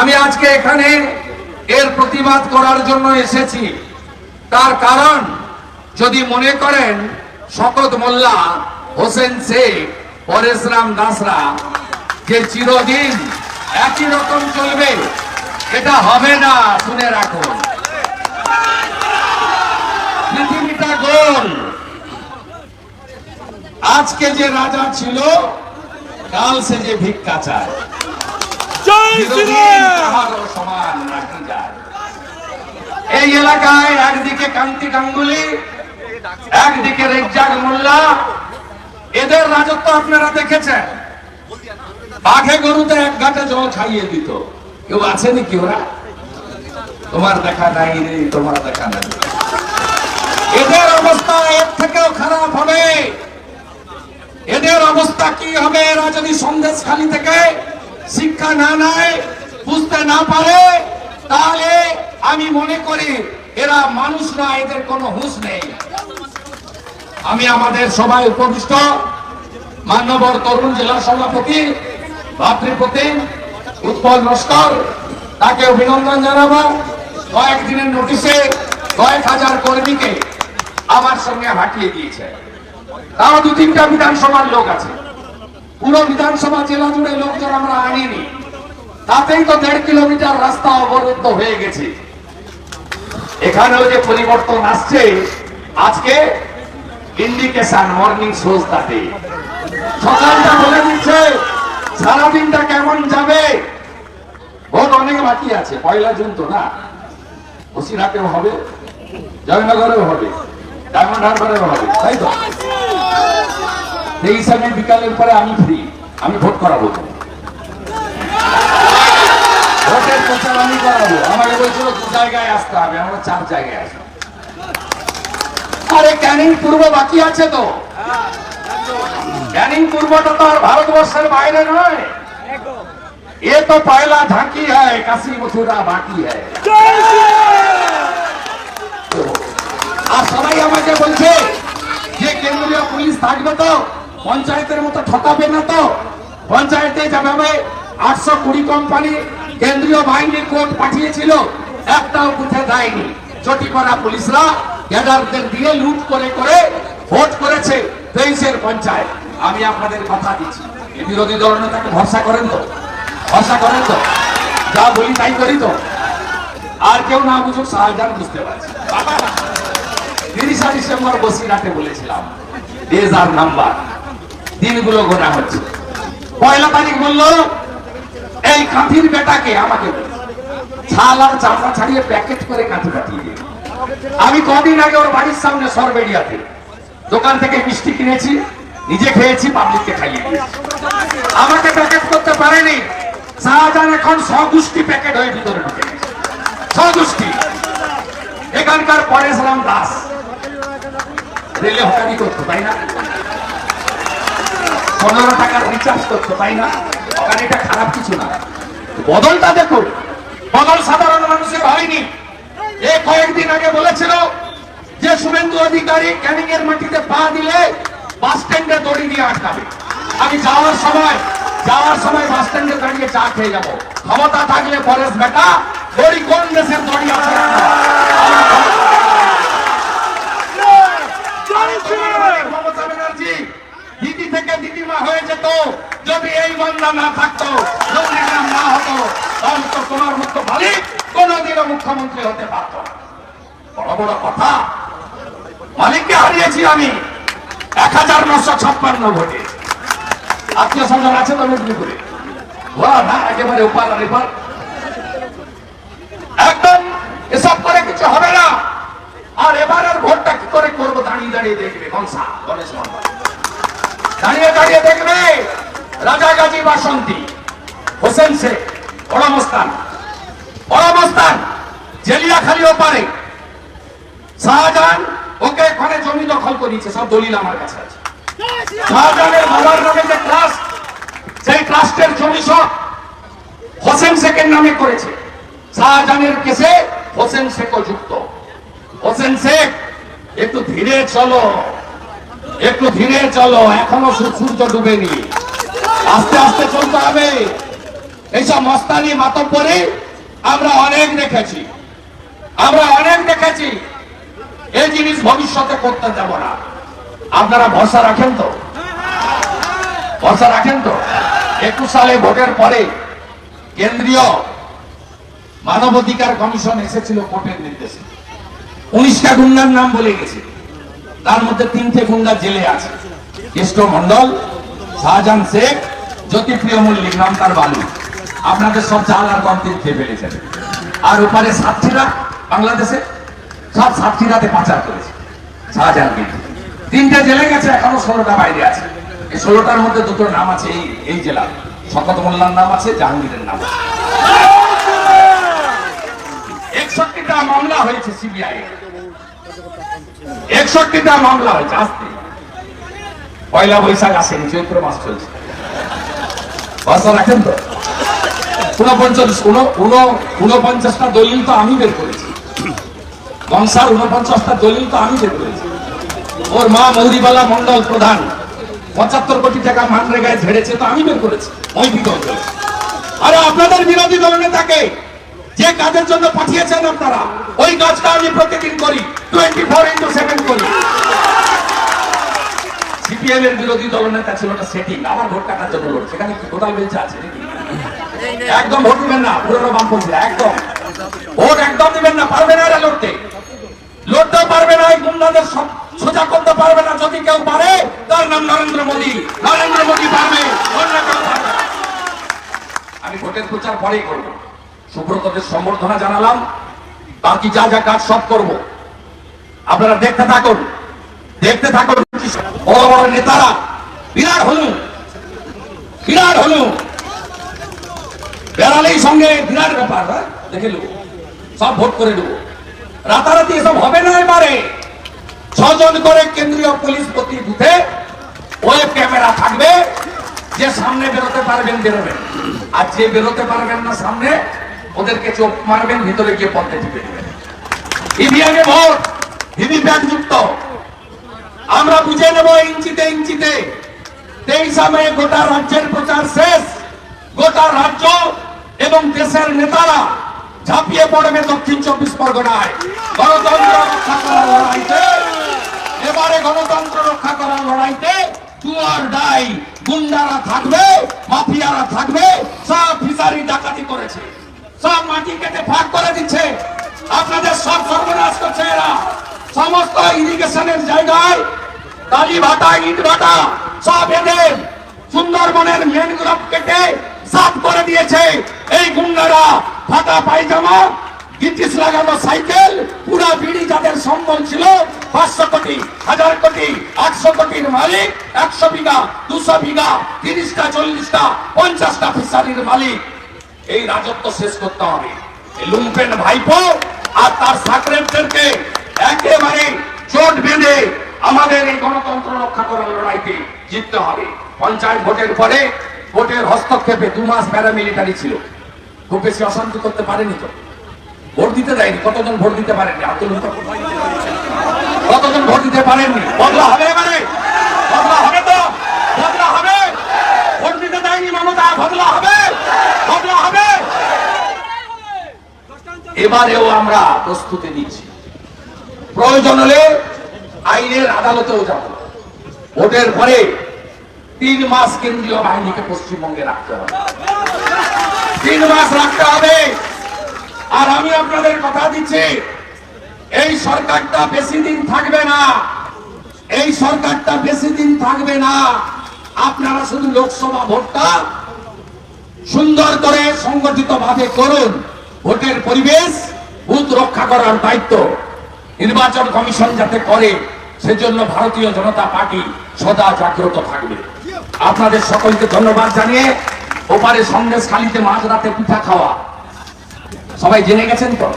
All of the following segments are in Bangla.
আমি আজকে এখানে এর প্রতিবাদ করার জন্য এসেছি। তার কারণ যদি মনে করেন, শকত মোল্লা, হোসেন শেখ পরেশরাম দাসরা, যে চিরদিন একই রকম চলবে, এটা হবে না, শুনে রাখুন। পৃথিবীটা গোল। আজকে যে রাজা ছিল, কাল সে যে ভিক্ষা চায়। সমান এই এলাকায় একদিকে কান্তি গাঙ্গুলি একদিকে রেজ্জাক মোল্লা। এদের রাজত্ব আপনারা দেখেছেন। বাঘে গরুতে এক ঘাটে জল খাইয়ে দিত। কেউ আছে নাকি ওরা? তোমার দেখা নাই রে তোমার দেখা নাই। এদের অবস্থা এর থেকেও খারাপ হবে। এদের অবস্থা কি হবে? এরা যদি সন্দেশ খালি থেকে শিক্ষা না নেয়, বুঝতে না পারে, তাহলে আমি মনে করি এরা মানুষ না এদের কোনো হুঁশ নেই। আমি আমাদের সবাই উপবিষ্ট মান্যবর তরুণ জেলা সভাপতি ভাতৃপতি উৎপল নস্কর তাকে অভিনন্দন জানাব। কয়েকদিনের নোটিশে কয়েক হাজার কর্মীকে আমার সঙ্গে হাঁটিয়ে দিয়েছে। তাও দু তিনটা বিধানসভার লোক আছে। পুরো বিধানসভা জেলা জুড়ে লোকজন আমরা আনিনি। তাতেই তো দেড় কিলোমিটার রাস্তা অবরুদ্ধ হয়ে গেছে। এখানেও যে পরিবর্তন আসছে, আজকে ইন্ডিকেশন মর্নিং শোজ তাতে। সকালটা বলে দিচ্ছে, সারাদিনটা কেমন যাবে? ভোট অনেক বাকি আছে, পয়লা জুন তো না। বসিরহাটেও হবে, জয়নগরেও হবে, ডায়মন্ড হারবারেও হবে, তাই তো? তেইশে মে বিকালের পরে আমি ফ্রি। আমি ভোট করাবো ভোটের প্রচার আমি করাবো। আমাকে বলছিল দু জায়গায় আসতে হবে, আমরা চার জায়গায় আসব। আরে ক্যানিং পূর্ব বাকি আছে তো। ক্যানিং পূর্বটা তো আর ভারতবর্ষের বাইরে নয়। এ তো পয়লা ঝাঁকি হয় কাশি মথুরা বাকি হয় আর সবাই আমাকে বলছে যে কেন্দ্রীয় পুলিশ থাকবে তো। পঞ্চায়েতের মতো ঠকাবে না তো। পঞ্চায়েতে যেভাবে আটশো কুড়ি কোম্পানি কেন্দ্রীয় বাহিনীর কোর্ট পাঠিয়েছিল, একটাও বুথে দেয়নি। চটি করা পুলিশরা ক্যাডারদের দিয়ে লুট করে করে ভোট করেছে তেইশের পঞ্চায়েত। আমি আপনাদের কথা দিচ্ছি। এই বিরোধী দল নেতাকে ভরসা করেন তো। ভরসা করেন তো। যা বলি তাই করি তো। আর কেউ না বুঝুক শাহজাহান বুঝতে পারছি। তিরিশা ডিসেম্বর বসিরহাটে বলেছিলাম ডেজ আর নাম্বার। দিনগুলো গোনা হচ্ছে। পয়লা তারিখ বলল, এই কাঁথির বেটাকে আমাকে ছাল আর চামড়া ছাড়িয়ে প্যাকেট করে কাঁথি পাঠিয়ে দিয়ে আমি কদিন আগে ওর বাড়ির সামনে সরবেড়িয়াতে দোকান থেকে মিষ্টি কিনেছি, নিজে খেয়েছি, পাবলিককে খাইয়ে দিয়েছি। আমাকে প্যাকেট করতে পারেনি। শাহজাহান এখন স্বগুষ্টি প্যাকেট হয়ে ভিতরে ঢুকে গেছে। স্বগুষ্টি এখানকার পরেশরাম দাস। রেলে হকারি করতো, তাই না? পনেরো টাকার রিচার্জ করতো তাই না? হকারিটা খারাপ কিছু না। বদলটা দেখুন। বদল সাধারণ মানুষের হয়নি এ কয়েকদিন আগে বলেছিল যে শুভেন্দু অধিকারী ক্যানিং এর মাটিতে পা দিলে বাস স্ট্যান্ডে দড়ি দিয়ে আটকাবে। আমি যাওয়ার সময় যাওয়ার সময় বাস স্ট্যান্ডে দাঁড়িয়ে চা খেয়ে যাব। ক্ষমতা থাকলে পরেশ বেটা, দড়ি কোন দেশের দড়ি আছে? দিদিমা হয়ে যেত, যদি এই বাংলা না থাকতো নন্দীগ্রাম না হতো, তাহলে তো তোমার মুখ্য মালিক কোনোদিনও মুখ্যমন্ত্রী হতে পারত বড় বড় কথা। মালিককে হারিয়েছি আমি এক হাজার নশো ছাপ্পান্ন ভোটে। আত্মীয় স্বজন আছে তো মেদিনীপুরে? না, একেবারে উপার একদম এসব করে কিছু হবে না। আর এবারের ভোটটা কি করে করব দাঁড়িয়ে দাঁড়িয়ে দেখবে কংসা গণেশ মন্ডল। দাঁড়িয়ে দাঁড়িয়ে দেখবে রাজা গাজী বাসন্তী, হোসেন শেখ পরমস্থান পরমস্থান জেলিয়াখালী ওপারে। শাহজাহান, ওকে ওখানে জমি দখল করিয়েছে, সব দলিল আমার কাছে আছে। শাহজাহানের বাবার নামে যে ট্রাস্ট সেই ট্রাস্টের জমি সব হোসেন শেখের নামে করেছে। শাহজাহানের কেসে হোসেন শেখও যুক্ত। হোসেন শেখ, একটু ধীরে চলো। একটু ধীরে চলো, এখনও সূর্য ডুবেনি। আস্তে আস্তে চলতে হবে। এইসব মস্তানি মাতব মাতব্বরে আমরা অনেক দেখেছি। আমরা অনেক দেখেছি। এই জিনিস ভবিষ্যতে করতে যাব না। আপনারা ভরসা রাখেন তো? ভরসা রাখেন তো? একুশ সালে ভোটের পরে কেন্দ্রীয় মানবাধিকার কমিশন এসেছিল কোর্টের নির্দেশে। উনিশটা গুন্ডার নাম বলে গেছে। তার মধ্যে তিনটে গুন্ডা জেলে আছে। কৃষ্ণ মন্ডল শাহজাহান শেখ, জ্যোতিপ্রিয় মল্লিক নাম তার বালু। আপনাদের সব চাল আর কমপ্লিট খেয়ে ফেলেছেন আর ওপারে সাতক্ষীরা, বাংলাদেশে সব সাতক্ষীরাতে পাচার করেছে শাহজাহান কিন্তু তিনটে জেলে গেছে, এখনও ষোলোটা বাইরে আছে। এই ষোলোটার মধ্যে দুটো নাম আছে এই এই জেলা। শকত মোল্লার নাম আছে, জাহাঙ্গীরের নাম আছে। একষট্টিটা মামলা হয়েছে সিবিআই একষট্টিটা মামলা হয়েছে পয়লা বৈশাখ আসেনি চৈত্র মাস চলছে। রাখেন তো। দলিল তো আমি বের করেছি। বংশার দলিল তো আমি বের করেছি। ওর মা মৌরিবালা মন্ডল প্রধান, পঁচাত্তর কোটি টাকা মানরেগায় ঝেড়েছে তো আমি বের করেছি। অঞ্চলে। আরে আপনাদের বিরোধী দল নেতাকে যে কাজের জন্য পাঠিয়েছেন আপনারা, ওই কাজটা আমি প্রতিদিন করি টোয়েন্টি ফোর ইন্টু সেভেন করি সিপিএম এর বিরোধী দল নেতা ছিল ওটা সেটিং আমার ভোট কাটার জন্য লড়ছে। সেখানে কি কোথায় বেঞ্চে আছে একদম ভোট দিবেন না, পুরনো বামপন্থী একদম। ভোট একদম দিবেন না, পারবে না এরা লড়তে। লড়তেও পারবে না, এই গুন্ডাদের সোজা করতে পারবে না, যদি কেউ পারে, তার নাম নরেন্দ্র মোদী। নরেন্দ্র মোদী পারবে, অন্য কেউ পারবে আমি ভোটের প্রচার পরেই করব। সুব্রতদের সম্বর্ধনা জানালাম। বাকি যা যা কাজ সব করব। আপনারা দেখতে থাকুন দেখতে থাকুন বড় বড় নেতারা, বিরাট হলু বিরাট হলু বেড়ালেই সঙ্গে বিরাট ব্যাপার হ্যাঁ? দেখে নেব। সব ভোট করে দেবো রাতারাতি এসব হবে না এবারে। ছজন করে কেন্দ্রীয় পুলিশ প্রতি বুথে ওয়েব ক্যামেরা থাকবে। যে সামনে বেরোতে পারবেন, বেরোবেন। আর যে বেরোতে পারবেন না সামনে ওদেরকে চোখ মারবেন, ভিতরে গিয়ে পথে টিপে দেবেন। ভোট ভিভিপ্যাট যুক্ত। আমরা বুঝে নেব ইঞ্চিতে ইঞ্চিতে, তেইশা মে গোটা রাজ্যের প্রচার শেষ। গোটা রাজ্য এবং দেশের নেতারা ঝাঁপিয়ে পড়বে দক্ষিণ চব্বিশ পরগনায়। গণতন্ত্র রক্ষা করার লড়াইতে, এবারে গণতন্ত্র রক্ষা করার লড়াইতে গুন্ডারা থাকবে, মাফিয়ারা থাকবে সব মাটি কেটে ভাগ করে দিচ্ছে। আপনাদের সব সর্বনাশ করছে এরা। সমস্ত ইরিগেশনের জায়গায় কালী ভাটা, ইট ভাটা সব এদের সুন্দরবনের গ্রুপ কেটে সাফ করে দিয়েছে। এই গুন্ডারা ফাটা পায়জামা, গিটিস লাগানো সাইকেল, পুরা বিড়ি যাদের সম্বল ছিল পাঁচশো কোটি, হাজার কোটি একশো কোটির মালিক, একশো বিঘা, দুশো বিঘা, তিরিশটা, চল্লিশটা, পঞ্চাশটা ফিসারির মালিক। এই রাজত্ব শেষ করতে হবে। লুম্পেন ভাইপো আর তার সাকরেবদেরকে একেবারে চোট বেঁধে আমাদের এই গণতন্ত্র রক্ষা করার লড়াইতে জিততে হবে। পঞ্চায়েত ভোটের পরে ভোটের হস্তক্ষেপে দু মাস প্যারামিলিটারি ছিল। খুব বেশি অশান্তি করতে পারেনি তো। ভোট দিতে দেয়নি। কতজন ভোট দিতে পারেনি আব্দুল কতজন ভোট দিতে পারেননি? বদলা হবে এবারে বদলা হবে তো বদলা হবে ভোট দিতে দেয়নি মমতা বদলা হবে বদলা হবে এবারেও আমরা প্রস্তুতি নিচ্ছি। প্রয়োজন হলে আইনের আদালতেও যাব। ভোটের পরে তিন মাস কেন্দ্রীয় বাহিনীকে পশ্চিমবঙ্গে রাখতে হবে। তিন মাস রাখতে হবে। আর আমি আপনাদের কথা দিচ্ছি, এই সরকারটা বেশি দিন থাকবে না। এই সরকারটা বেশি দিন থাকবে না। আপনারা শুধু লোকসভা ভোটটা সুন্দর করে সংগঠিত ভাবে করুন। ভোটের পরিবেশ, বুথ রক্ষা করার দায়িত্ব। নির্বাচন কমিশন যাতে করে, সেজন্য ভারতীয় জনতা পার্টি সদা জাগ্রত থাকবে। আপনাদের সকলকে ধন্যবাদ জানিয়ে ওপারে সন্দেশ খালিতে মাঝ রাতে পিঠা খাওয়া। সবাই জেনে গেছেন তো?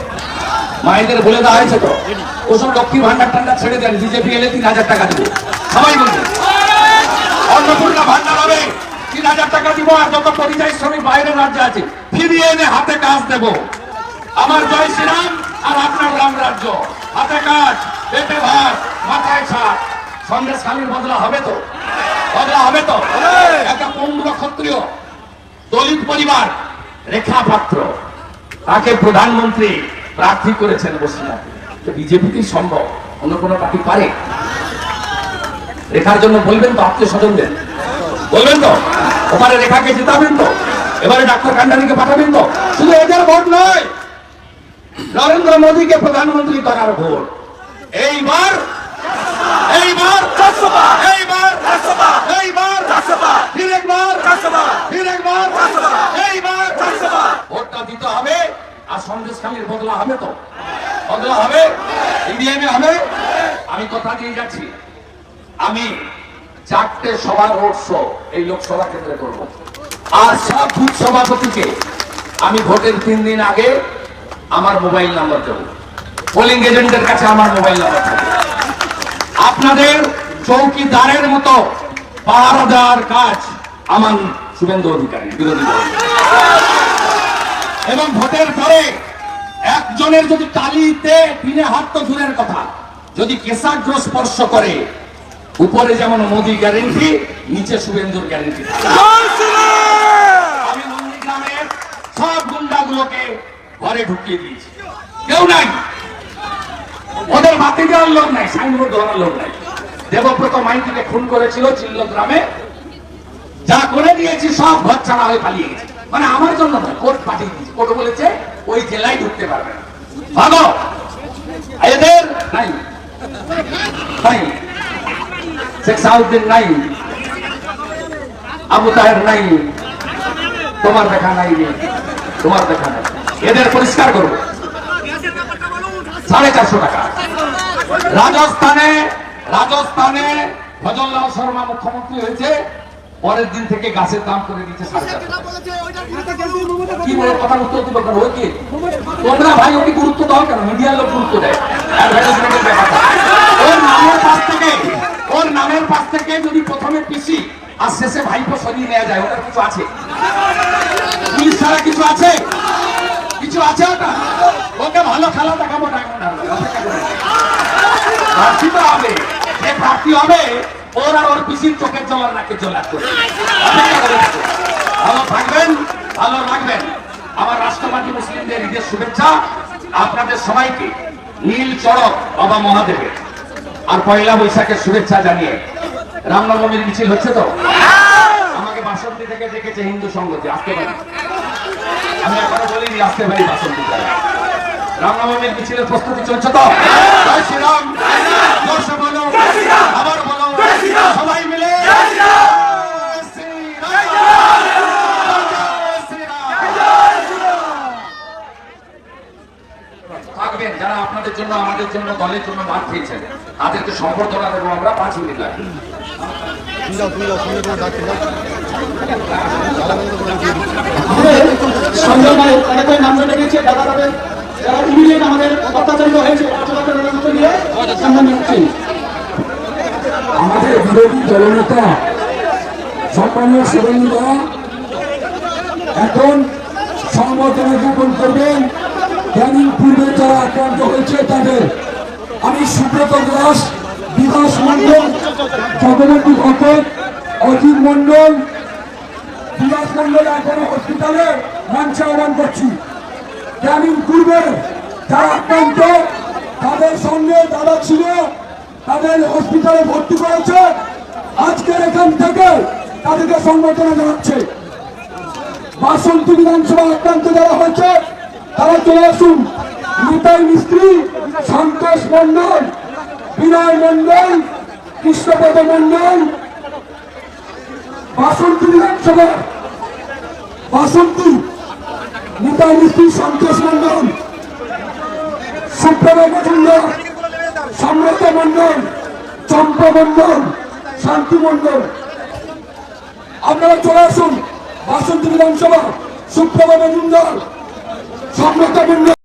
মায়েদের বলে দেওয়া হয়েছে তো? ওসব লক্ষ্মী ভান্ডার টান্ডার ছেড়ে দেন, বিজেপি এলে তিন হাজার টাকা দেবে। সবাই বলবে অন্নপূর্ণা তিন হাজার টাকা দিব আর যত পরিযায়ী শ্রমিক রাজ্যে আছে, ফিরিয়ে এনে হাতে কাজ দেব। আমার জয় শ্রীরাম আর আপনার রাম রাজ্য। হাতে কাজ, পেটে ভাত, মাথায় খালির বদলা হবে তো? বদলা হবে তো? একটা ক্ষত্রিয়, দলিত পরিবার রেখা পাত্র তাকে প্রধানমন্ত্রী প্রার্থী করেছেন বসিরহাটে। তো বিজেপিতেই সম্ভব? অন্য কোনো পার্টি পারে? রেখার জন্য বলবেন তো আত্মীয় স্বজনদের। বলবেন তো? ওখানে রেখাকে জিতাবেন তো? এবারে ডাক্তার কান্ডারিকে পাঠাবেন তো? শুধু এদের ভোট নয় নরেন্দ্র মোদীকে প্রধানমন্ত্রী করার ভোট। এইবার এইবার এইবার এইবার ফির একবার ফির একবার এইবার ভোটটা দিতে হবে আর সন্দেশ সন্দেশখালীর বদলা হবে তো? বদলা হবে? ইডিএমে হবে? আমি কথা দিয়ে যাচ্ছি। আমি চারটে সভা রোড শো এই লোকসভা কেন্দ্রে করব। আর সব বুথ সভাপতিকে আমি ভোটের তিন দিন আগে আমার মোবাইল নাম্বার দেব। পোলিং এজেন্টের কাছে আমার মোবাইল নাম্বার থাকবে। আপনাদের চৌকিদারের মতো পাহারা দেওয়ার কাজ আমার শুভেন্দু অধিকারী, বিরোধী দল। এবং ভোটের পরে একজনের যদি টালিতে পিনে হাত তো দূরের কথা, যদি কেশাগ্র স্পর্শ করে উপরে যেমন মোদি গ্যারেন্টি নিচে শুভেন্দুর গ্যারেন্টি আমি নন্দীগ্রামের সব গুন্ডাগুলোকে ঘরে ঢুকিয়ে দিয়েছি। কেউ নাই। ওদের মাটি দেওয়ার লোক নাই সাইনবোর্ড ধরার লোক নাই। দেবব্রত মাইতিকে খুন করেছিল চিল্ল গ্রামে। যা করে দিয়েছি সব ঘর ছাড়া হয়ে পালিয়ে গেছে। মানে আমার জন্য নয় কোর্ট পাঠিয়ে দিয়েছে। কোর্ট বলেছে ওই জেলায় ঢুকতে পারবে না। ভালো এদের নাই। নাই। শেখ সাউদ্দিন নাই। আবু তাহের নাই। তোমার দেখা নাই তোমার দেখা নাই। এদের পরিষ্কার সাড়ে চারশো টাকা। রাজস্থানে রাজস্থানে ভজনলাল শর্মা মুখ্যমন্ত্রী হয়েছে। পরের দিন থেকে গাছের দাম করে দিচ্ছে কি বলে উত্তর দিব কেন? ওই কি? তোমরা ভাই, ওকে গুরুত্ব দাও কেন? মিডিয়ার লোক গুরুত্ব দেয়। ওর নামের থেকে ওর নামের পাশ থেকে যদি প্রথমে পিসি আর শেষে ভাইপো সরিয়ে নেওয়া যায়, ওটার কিছু আছে? পুলিশ ছাড়া কিছু আছে? কিছু আছে ওটা? ওকে ভালো খেলা দেখাবো। প্রার্থী তো হবে। যে প্রার্থী হবে, ওর আর ওর পিসির চোখের জল জল। ভালো থাকবেন, ভালো রাখবেন। আমার রাষ্ট্রবাদী মুসলিমদের ঈদের শুভেচ্ছা। আপনাদের সবাইকে নীল চড়ক বাবা মহাদেবের। আর পয়লা বৈশাখের শুভেচ্ছা জানিয়ে রামনবমীর মিছিল হচ্ছে তো? আমাকে বাসন্তী থেকে দেখেছে হিন্দু সংগতি আসতে পারি। আমি এখনও বলিনি আসতে পারি বাসন্তী থেকে। রামনবমীর মিছিলের প্রস্তুতি চলছে তো? জয় শ্রীরাম। জোরসে বলো আবার বলো। সবাই মিলে জয় শ্রীরাম। জয় শ্রীরাম। থাকবেন যারা আপনাদের জন্য আমাদের জন্য দলের জন্য মাঠ খেয়েছেন। তাদেরকে সম্বর্ধনা দেবো আমরা পাঁচ মিনিট লাগে। সঞ্জয় তাদের নাম ডেকেছে দাদা তাদের যারা ইমিডিয়েট আমাদের অত্যাচারিত হয়েছে আমাদের বিরোধী দলনেতা সম্মানীয় শুভেন্দু এখন সংবর্ধনা জ্ঞাপন করবেন। ক্যানিং পূর্বে যারা আক্রান্ত হয়েছে তাদের। আমি সুব্রত দাস, বিকাশ মন্ডল জগবন্ধু ভকত অজিত মন্ডল বিকাশ মন্ডল এখন হসপিটালে মঞ্চে আহ্বান করছি। ক্যানিং পূর্বে যারা আক্রান্ত, তাদের সঙ্গে যারা ছিল, তাদের হসপিটালে ভর্তি করেছে। আজকের এখান থেকে তাদেরকে সংবর্ধনা জানাচ্ছে। বাসন্তী বিধানসভা আক্রান্ত যারা হয়েছে তারা চলে আসুন। নিতাই মিস্ত্রি, সন্তোষ মন্ডল বিনয় মন্ডল কৃষ্ণপদ মন্ডল বাসন্তী বিধানসভা। বাসন্তী, নিতাই মিস্ত্রি, সন্তোষ মন্ডল সুপ্রভ মজুমদার সম্রত মন্ডল চম্পা মন্ডল শান্তি মন্ডল আপনারা চলে আসুন। বাসন্তী বিধানসভা সুপ্রভ মজুমদার মন্ডল